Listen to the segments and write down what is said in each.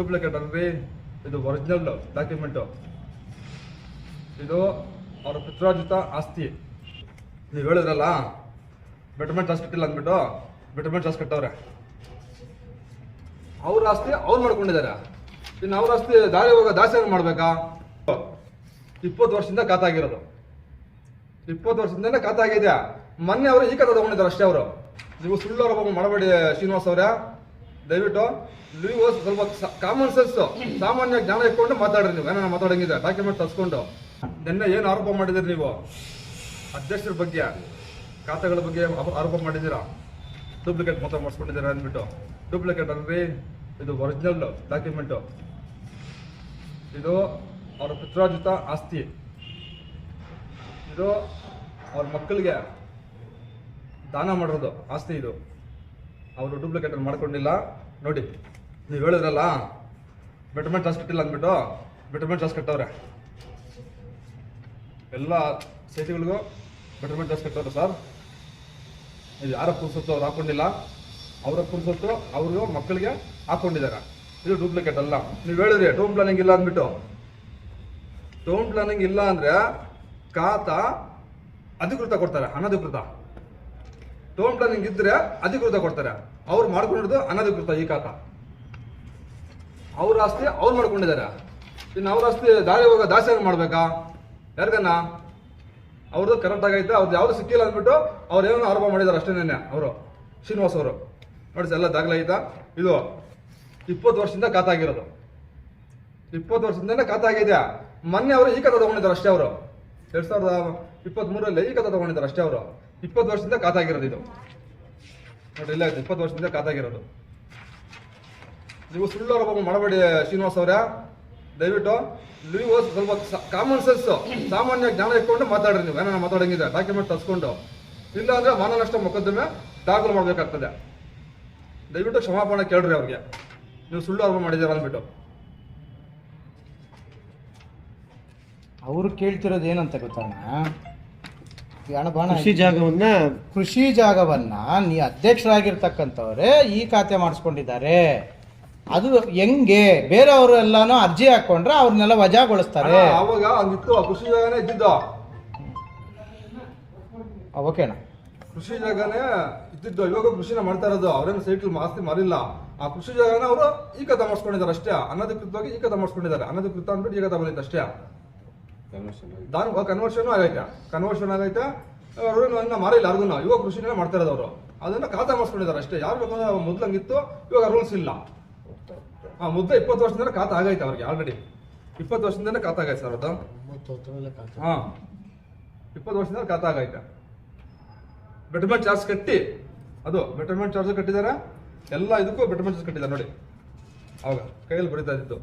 Duplicate ಅಲ್ರಿ ಇದು original document ಇದು ಅವರ ಪಿತ್ರಾರ್ಜಿತ ಆಸ್ತಿ. ನೀವು ಹೇಳಿದ್ರಲ್ಲ ಬೆಟರ್ಮೆಂಟ್ ಚಾರ್ಜ್ ಕಟ್ಟಿಲ್ಲ ಅಂದ್ಬಿಟ್ಟು ಬೆಟರ್ಮೆಂಟ್ ಚಾರ್ಜ್ ಕಟ್ಟವ್ರೆ. ಅವ್ರ ಆಸ್ತಿ ಅವ್ರು ಮಾಡ್ಕೊಂಡಿದ್ದಾರೆ ಇನ್ನು ಅವ್ರ ಆಸ್ತಿ ದಾರಿ ಹೋಗೋ ದಾಸ ಮಾಡ್ಬೇಕಾ? ಇಪ್ಪತ್ತು ವರ್ಷದಿಂದ ಖಾತಾಗಿರೋದು ಇಪ್ಪತ್ತು ವರ್ಷದಿಂದ ಖಾತಾಗಿದೆ ಮೊನ್ನೆ ಅವರು ಈ ಖಾತಾ ತಗೊಂಡಿದ್ದಾರೆ ಅಷ್ಟೇ ಅವರು. ನೀವು ಸುಳ್ಳು ಮಾಡಬೇಡಿ ಶ್ರೀನಿವಾಸ್ ಅವರೇ. ದಯವಿಟ್ಟು ನೀವು ಸ್ವಲ್ಪ ಕಾಮನ್ ಸೆನ್ಸ್ ಸಾಮಾನ್ಯ ಜ್ಞಾನ ಇಟ್ಕೊಂಡು ಮಾತಾಡ್ರಿ ನೀವು. ಏನಾರ ಮಾತಾಡಂಗಿದೆ ಡಾಕ್ಯುಮೆಂಟ್ ತರಿಸ್ಕೊಂಡು. ನಿನ್ನೆ ಏನು ಆರೋಪ ಮಾಡಿದಿರಿ ನೀವು? ಅಧ್ಯಕ್ಷರ ಬಗ್ಗೆ, ಖಾತೆಗಳ ಬಗ್ಗೆ ಆರೋಪ ಮಾಡಿದ್ದೀರಾ? ಡೂಪ್ಲಿಕೇಟ್ ಮಾತ್ರ ಮಾಡಿಸ್ಕೊಂಡಿದ್ದೀರಾ ಅಂದ್ಬಿಟ್ಟು. ಡೂಪ್ಲಿಕೇಟ್ ಅಲ್ರಿ ಇದು ಒರಿಜಿನಲ್ ಡಾಕ್ಯುಮೆಂಟು ಇದು ಅವರ ಪಿತ್ರಾರ್ಜಿತ ಆಸ್ತಿ. ಇದು ಅವ್ರ ಮಕ್ಕಳಿಗೆ ದಾನ ಮಾಡಿರೋದು ಆಸ್ತಿ ಇದು. ಅವರು ಡೂಪ್ಲಿಕೇಟ್ ಮಾಡ್ಕೊಂಡಿಲ್ಲ. ನೋಡಿ, ನೀವು ಹೇಳಿದ್ರಲ್ಲ ಬೆಟರ್ಮೆಂಟ್ ಕಟ್ಟಿಲ್ಲ ಅಂದ್ಬಿಟ್ಟು ಬೆಟರ್ಮೆಂಟ್ ಚಾರ್ಜ್ ಕಟ್ಟವ್ರೆ. ಎಲ್ಲ ಸೈಟ್ಗಳಿಗೂ ಬೆಟರ್ಮೆಂಟ್ ಜಾಸ್ ಕಟ್ಟವ್ರೆ ಸರ್ ಇದು ಯಾರ ಪುರುಸತ್ತು ಅವ್ರು ಹಾಕೊಂಡಿಲ್ಲ. ಅವರ ಪುರುಸತ್ತು ಅವ್ರಿಗೂ ಮಕ್ಕಳಿಗೆ ಹಾಕೊಂಡಿದ್ದಾರೆ. ಇದು ಡೂಪ್ಲಿಕೇಟ್ ಅಲ್ಲ. ನೀವು ಹೇಳಿದ್ರಿ ಟೌನ್ ಪ್ಲಾನಿಂಗ್ ಇಲ್ಲ ಅಂದ್ಬಿಟ್ಟು. ಟೌನ್ ಪ್ಲಾನಿಂಗ್ ಇಲ್ಲ ಅಂದರೆ ಕಾತ ಅಧಿಕೃತ ಕೊಡ್ತಾರೆ, ಅನಧಿಕೃತ. ಟೌನ್ ನಿಂಗೆ ಇದ್ರೆ ಅಧಿಕೃತ ಕೊಡ್ತಾರೆ. ಅವ್ರು ಮಾಡ್ಕೊಂಡಿರೋದು ಅನಧಿಕೃತ ಈ ಖಾತಾ ಅವ್ರ ಆಸ್ತಿ ಅವ್ರು ಮಾಡ್ಕೊಂಡಿದ್ದಾರೆ. ಇನ್ನು ಅವ್ರ ಆಸ್ತಿ ದಾರಿ ಹೋಗೋ ದಾಸೇನ ಮಾಡ್ಬೇಕಾ? ಯಾರಿಗನ್ನ? ಅವ್ರದ್ದು ಕರೆಕ್ಟ್ ಆಗೈತೆ, ಅವ್ರದ್ದು ಯಾವ್ದು ಸಿಕ್ಕಿಲ್ಲ ಅಂದ್ಬಿಟ್ಟು ಅವ್ರು ಏನೋ ಆರೋಪ ಮಾಡಿದ್ದಾರೆ ಅಷ್ಟೇ ನೆನ್ನೆ ಅವರು, ಶ್ರೀನಿವಾಸ್ ಅವರು. ನೋಡಿ ಎಲ್ಲ ದಾಖಲಾಗಿತ್ತ ಇದು ಇಪ್ಪತ್ತು ವರ್ಷದಿಂದ ಖಾತಾಗಿರೋದು ಇಪ್ಪತ್ತು ವರ್ಷದಿಂದನೇ ಆಗಿದೆ ಮೊನ್ನೆ ಅವರು ಈ ಕಥೆ ತಗೊಂಡಿದ್ದಾರೆ ಅಷ್ಟೇ ಅವರು. ಎರಡ್ ಸಾವಿರದ ಇಪ್ಪತ್ತ್ ಮೂರರಲ್ಲಿ ಈ ಕಥೆ ತಗೊಂಡಿದ್ದಾರೆ ಅಷ್ಟೇ ಅವರು. ಇಪ್ಪತ್ತು ವರ್ಷದಿಂದ ಕಾತಾಗಿರೋದು ಇದು. ನೋಡ್ರಿ, ಇಲ್ಲ ಇಪ್ಪತ್ತು ವರ್ಷದಿಂದ ಕಾತಾಗಿರೋದು. ನೀವು ಸುಳ್ಳು ಆರೋಪ ಮಾಡಬೇಡಿ ಶ್ರೀನಿವಾಸ್ ಅವರೇ. ದಯವಿಟ್ಟು ನೀವು ಸ್ವಲ್ಪ ಕಾಮನ್ ಸೆನ್ಸ್ ಸಾಮಾನ್ಯ ಜ್ಞಾನ ಇಟ್ಕೊಂಡು ಮಾತಾಡ್ರಿ ನೀವು. ಏನಾರ ಮಾತಾಡಂಗಿದೆ ಡಾಕ್ಯುಮೆಂಟ್ ತರಿಸ್ಕೊಂಡು. ಇಲ್ಲ ಅಂದ್ರೆ ಮಾನ ನಷ್ಟ ಮೊಕದ್ದಮೆ ದಾಖಲು ಮಾಡಬೇಕಾಗ್ತದೆ. ದಯವಿಟ್ಟು ಕ್ಷಮಾಪಣೆ ಕೇಳ್ರಿ ಅವ್ರಿಗೆ. ನೀವು ಸುಳ್ಳು ಆರೋಪ ಮಾಡಿದ್ದೀರ ಅಂದ್ಬಿಟ್ಟು. ಅವರು ಕೇಳ್ತಿರೋದು ಏನಂತ ಗೊತ್ತಣ್ಣ ಕೃಷಿ ಜಾಗವನ್ನ ಕೃಷಿ ಜಾಗವನ್ನ ನೀ ಅಧ್ಯಕ್ಷರಾಗಿರ್ತಕ್ಕಂಥವ್ರೆ ಈ ಖಾತೆ ಮಾಡಿಸ್ಕೊಂಡಿದ್ದಾರೆ. ಅದು ಹೆಂಗೆ? ಬೇರೆಯವರು ಎಲ್ಲಾನು ಅರ್ಜಿ ಹಾಕೊಂಡ್ರೆ ಅವ್ರನ್ನೆಲ್ಲ ವಜಾಗೊಳಿಸ್ತಾರೆ. ಅವಾಗ ಹಂಗಿತ್ತು ಆ ಕೃಷಿ ಜಾಗನೇ ಇದ್ದಿದ್ದು. ಓಕೆನಾ? ಕೃಷಿ ಜಾಗನೇ ಇದ್ದಿದ್ದು ಇವಾಗ ಕೃಷಿನ ಮಾಡ್ತಾ ಇರೋದು ಅವ್ರೇನು ಸೈಟ್ಲ್ ಮಾಸ್ತಿ ಮಾರಿಲ್ಲ. ಆ ಕೃಷಿ ಜಾಗನ ಅವರು ಈ ಕಥೆ ಮಾಡಿಸ್ಕೊಂಡಿದ್ದಾರೆ ಅಷ್ಟೇ. ಅನಧಿಕೃತವಾಗಿ ಈ ಕಥೆ ಮಾಡಿಸ್ಕೊಂಡಿದ್ದಾರೆ. ಅನಧಿಕೃತ ಅಂದ್ಬಿಟ್ಟು ಈ ಕಥೆ ಬಂದಿತ್ತು ಅಷ್ಟೇ. ದಾನ ಕನ್ವರ್ಷನ್ ಆಗೈತೆ. ಕನ್ವರ್ಷನ್ ಆಗೈತೆ. ಅವರು ಮಾಡಿಲ್ಲ ಮಾರಿಲ್ಲ ಯಾರಿಗೂ ಇವಾಗ ಕೃಷಿನೇ ಮಾಡ್ತಾ ಇರೋದು ಅವರು. ಅದನ್ನ ಖಾತಾ ಮಾಡಿಸ್ಕೊಂಡಿದ್ದಾರೆ ಅಷ್ಟೇ. ಯಾರು ಬೇಕಂದ್ರೆ ಮೊದ್ಲು ಹಂಗಿತ್ತು ಇವಾಗ ರೂಲ್ಸ್ ಇಲ್ಲ. ಆ ಮುದ್ದೆ ಇಪ್ಪತ್ತು ವರ್ಷದಿಂದ ಖಾತಾ ಆಗೈತೆ ಅವ್ರಿಗೆ ಆಲ್ರೆಡಿ ಇಪ್ಪತ್ತು ವರ್ಷದಿಂದ ಖಾತಾ ಆಗೈತೆ ಸರ್ ಅದು. ಹಾ. ಇಪ್ಪತ್ತು ವರ್ಷದಿಂದ ಖಾತಾ ಆಗೈತೆ. ಬೆಟರ್ಮೆಂಟ್ ಚಾರ್ಜ್ ಕಟ್ಟಿ. ಅದು ಬೆಟರ್ಮೆಂಟ್ ಚಾರ್ಜ್ ಕಟ್ಟಿದ್ದಾರೆ ಎಲ್ಲ ಇದಕ್ಕೂ ಬೆಟರ್ಮೆಂಟ್ ಚಾರ್ಜ್ ಕಟ್ಟಿದ್ದಾರೆ ನೋಡಿ. ಅವಾಗ ಕೈಯಲ್ಲಿ ಬರೀತಾ ಇದ್ದು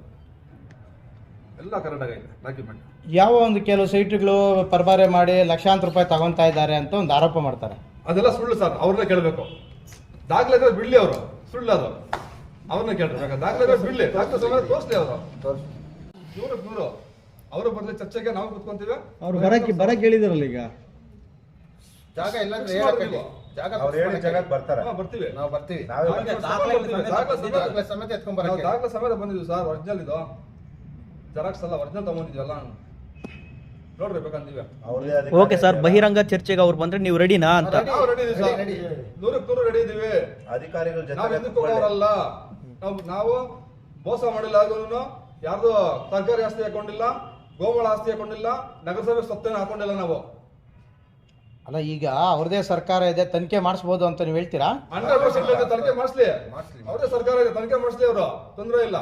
ಎಲ್ಲ ಕರೆಕ್ಟ್ ಆಗೈತೆ ಡಾಕ್ಯುಮೆಂಟ್ ಯಾವ ಒಂದು ಕೆಲವು ಸೈಟ್ಗಳು ಪರಬಾರೆ ಮಾಡಿ ಲಕ್ಷಾಂತರ ರೂಪಾಯಿ ತಗೊಂತಾ ಇದ್ದಾರೆ ಅಂತ ಒಂದು ಆರೋಪ ಮಾಡ್ತಾರೆ. ಅದೆಲ್ಲ ಸುಳ್ಳು ಸರ್ ಅವ್ರನ್ನ ಕೇಳಬೇಕು. ದಾಖಲೆ ಇದ್ರೆ ಬಿಡ್ಲಿ ಅವರು ಸುಳ್ಳು ಅದು. ಅವ್ರನ್ನ ಕೇಳಬೇಕು ದಾಖಲೆ ಇದ್ರೆ ಬಿಡ್ಲಿ. ದಾಖಲೆ ಸಮೇತ ತೋರಿಸ್ಲಿ ಅವರು. ನೂರಕ್ಕೆ ನೂರು. ಅವರು ಬರ್ಲಿ ಚರ್ಚೆಗೆ ನಾವು ಕುತ್ಕೊಂತೀವಿ. ಅವ್ರು ಬರಕ್ಕೆ ಬರಕ್ಕೆ ಹೇಳಿದಾರಲ್ಲ ಈಗ? ಜಾಗ ಇಲ್ಲ Fix ಮಾಡ್ರಿ ನೀವು. ಜಾಗ ಅವ್ರು ಹೇಳಿ ಜಾಗಕ್ಕೆ ಬರ್ತಾರೆ. ಹಾ, ಬರ್ತೀವಿ. ನಾವು ಬರ್ತೀವಿ. ನಾವೇ ಬರ್ತೀವಿ. ಸಮೇತ. ದಾಖಲೆ ಎತ್ಕೊಂಡ್ ನಾವು ಬರಕ್ಕೆ. ದಾಖಲೆ ಸಮೇತ ಬಂದಿದ್ವಿ ಸರ್ ಒರಿಜಿನಲ್ ಇದು. ಜೆರಾಕ್ಸ್ ಅಲ್ಲ ಒರಿಜಿನಲ್ ತಗೊಂಡಿದ್ವಲ್ಲ ನೋಡ್ರಿ ಬೇಕಂತೀವಿ ಅವ್ರದೇ ಅಧಿಕಾರ ಓಕೆ ಸರ್ ಬಹಿರಂಗ ಚರ್ಚೆಗೆ ಅವ್ರು ಬಂದ್ರೆ ನೀವು ರೆಡಿನಾ ಅಂತ? ನಾವು ರೆಡಿ ಇದೀವಿ ಸರ್ Ready, ನೂರಕ್ಕೆ ನೂರು ರೆಡಿ ಇದೀವಿ. ಅಧಿಕಾರಿಗಳ ನಾವ್ ಜೊತೆ ಎದಕ್ಕೂ ಹೋಗೋರಲ್ಲ ನಾವು ನಾವು ಮೋಸ ಮಾಡಿಲ್ಲ ಆದ್ರೂ ಯಾರ್ದು ಸರ್ಕಾರಿ ಆಸ್ತಿ ಹಾಕೊಂಡಿಲ್ಲ ಗೋಮಾಳ ಆಸ್ತಿ ಹಾಕೊಂಡಿಲ್ಲ ನಗರಸಭೆ ಸ್ವತ್ತೇನ ಹಾಕೊಂಡಿಲ್ಲ ನಾವು. ಅಲ್ಲ ಈಗ ಅವ್ರದೇ ಸರ್ಕಾರ ಇದೆ ತನಿಖೆ ಮಾಡಿಸ್ಬೋದು ಅಂತ ನೀವು ಹೇಳ್ತೀರಾ? ಹಂಡ್ರೆಡ್ ಪರ್ಸೆಂಟ್ ತನಿಖೆ ಮಾಡಿಸ್ಲಿ. ಅವ್ರದೇ ಸರ್ಕಾರ ಇದೆ ತನಿಖೆ ಮಾಡಿಸ್ಲಿ ಅವರು. ತೊಂದರೆ ಇಲ್ಲ.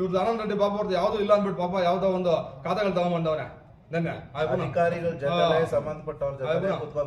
ಇವ್ರದ್ದು ಆನಂದ್ ರೆಡ್ಡಿ ಬಾಬು ಅವ್ರದ್ದು ಯಾವ್ದು ಇಲ್ಲ ಅಂದ್ಬಿಟ್ಟು ಪಾಪ ಯಾವ್ದೋ ಒಂದು ಖಾತೆಗಳು ತಗೊಂಡ್ಬಂದವ್ರೆ ಆಯ್ತು ಅಧಿಕಾರಿಗಳ ಜೊತೆ ಸಂಬಂಧಪಟ್ಟವ್ರ ಜೊತೆ. ಕುತ್ಕೊಂಡು